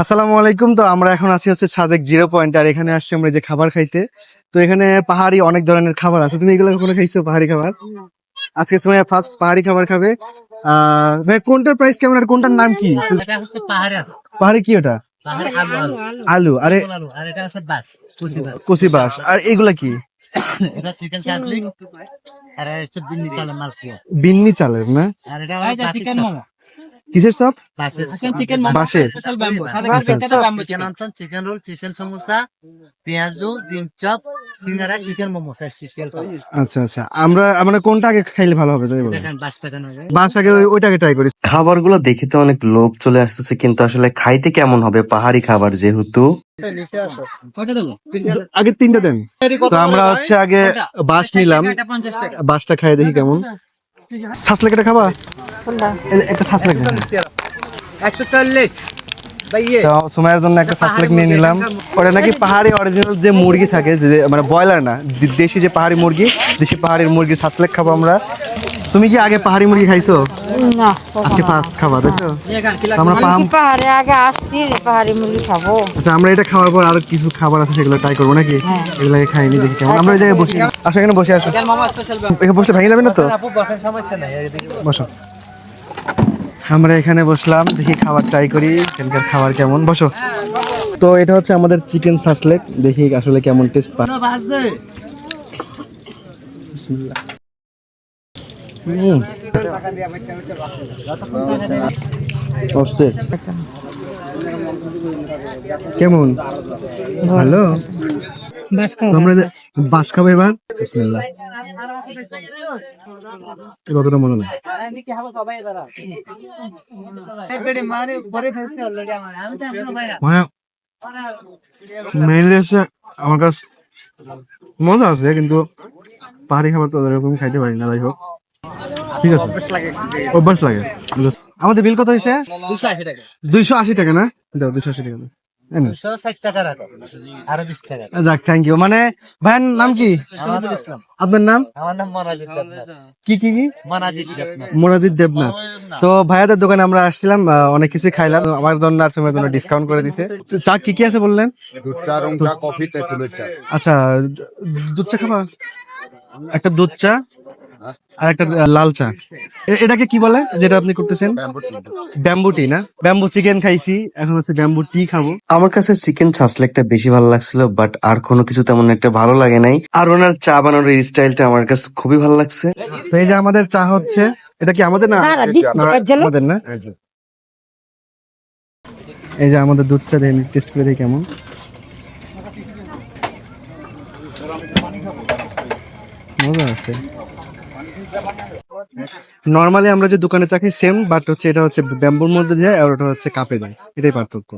আসসালামু আলাইকুম। তো আমরা এখন আছি হচ্ছে সাজেক জিরো পয়েন্ট আর এখানে আসছি আমরা যে খাবার খাইতে। তো এখানে পাহাড়ি অনেক ধরনের খাবার আছে। তুমি এগুলো কখনো খাইছো পাহাড়ি খাবার? আজকে সময় ফার্স্ট পাহাড়ি খাবার খাবে। আহ ভাই কোনটার প্রাইস কেমন আর কোনটার নাম কি? এটা পাহাড়ি কি ওটা? আলু আরে কুচি বাস আর এগুলা কি? এটা চিকেন চাটলি আর এটা হচ্ছে বিন্নি বিন্নি চালের না? চিকেন কিসের সব বাসের চিকেন আচ্ছা, আচ্ছা। রোল চিকেন সমোসা পেঁয়াজ দু ডিম চপ সিঙ্গারা চিকেন মোমো আচ্ছা আচ্ছা। আমরা আমরা কোনটা আগে খাইলে ভালো হবে তাই বলো? দেখেন বাস টাকা নেবে বাস আগে ওই- ওইটাকে ট্রাই করি। খাবারগুলো দেখে তো অনেক লোভ চলে আসতেছে কিন্তু আসলে খাইতে কেমন হবে? পাহাড়ি খাবার যেহেতু। আগে তিনটা দেন। তো আমরা হচ্ছে আগে বাস নিলাম। বাসটা খাই দেখি কেমন। ছাসলেক এটা খাবা? একটা ছাসলেক দেন। একশো চল্লিশ তো সময়ের জন্য একটা সাসলেক নিয়ে নিলাম। ওটা নাকি পাহাড়ি অরিজিনাল যে মুরগি থাকে যে মানে ব্রয়লার না দেশি যে পাহাড়ি মুরগি দেশি পাহাড়ির মুরগি সাসলেক খাব আমরা। তুমি কি আগে পাহাড়ি মুরগি খাইছো? না। আজকে ফার্স্ট খাবা তাই তো? তো আমরা পাহাড়ে আগে আসছি পাহাড়ি মুরগি খাব। আচ্ছা আমরা এটা খাওয়ার পর আরও কিছু খাবার আছে সেগুলো ট্রাই করব নাকি? এগুলোকে খাইনি দেখি কেমন। আমরা এই জায়গায় বসি। আসো এখানে বসে আসো। এখানে বসলে ভেঙে যাবে না তো? বসার সমস্যা নাই বসো। আমরা এখানে বসলাম দেখি খাবার ট্রাই করি এখানকার খাবার কেমন। বসো। তো এটা হচ্ছে আমাদের চিকেন সাসলেক দেখি আসলে কেমন টেস্ট পা বিসমিল্লাহ। কেমন? ভালো? বাস তো বাস খাব এবার? বিসমিল্লাহ। কতটা মনে নেই। মেইনলি হচ্ছে আমার কাছে মজা আছে কিন্তু পাহাড়ি খাবার তো এরকম খাইতে পারি না যাই হোক। ঠিক আছে। অভ্যাস লাগে। আমাদের বিল কত হয়েছে? দুইশো আশি টাকা না? দাও দুইশো আশি টাকা যাক থ্যাংক ইউ মানে ভাইয়ের নাম কি? আপনার নাম? আমার নাম মনাজিদ কি কি কি? মনাজিদ দেবনাথ। তো ভাইয়াদের দোকানে আমরা আসছিলাম অনেক কিছু খাইলাম। আমার জন্য আর সময়ের জন্য ডিসকাউন্ট করে দিছে। চা কি কি আছে বললেন? দুধ চা রং চা কফি চা। আচ্ছা দুধ চা খাবা? একটা দুধ চা? আর একটা লাল চা। এটাকে কি বলে যেটা আপনি করতেছেন? ব্যাম্বু টি না? ব্যাম্বু চিকেন খাইছি এখন হচ্ছে ব্যাম্বু টি খাব। আমার কাছে চিকেন ছাসলেকটা বেশি ভালো লাগছিল বাট আর কোনো কিছু তেমন একটা ভালো লাগে নাই। আর ওনার চা বানানোর এই স্টাইলটা আমার কাছে খুবই ভালো লাগছে। তো এই যে আমাদের চা হচ্ছে এটা কি আমাদের না? জন্য। আমাদের না? এই যে। আমাদের দুধ চা দেখি টেস্ট করে দেখি কেমন। মজা আছে। নর্মালি আমরা যে দোকানে চা খাই সেম বাট হচ্ছে এটা হচ্ছে ব্যাম্বুর মধ্যে দেয়, আর ওটা হচ্ছে কাপে দেয়। এটাই পার্থক্য।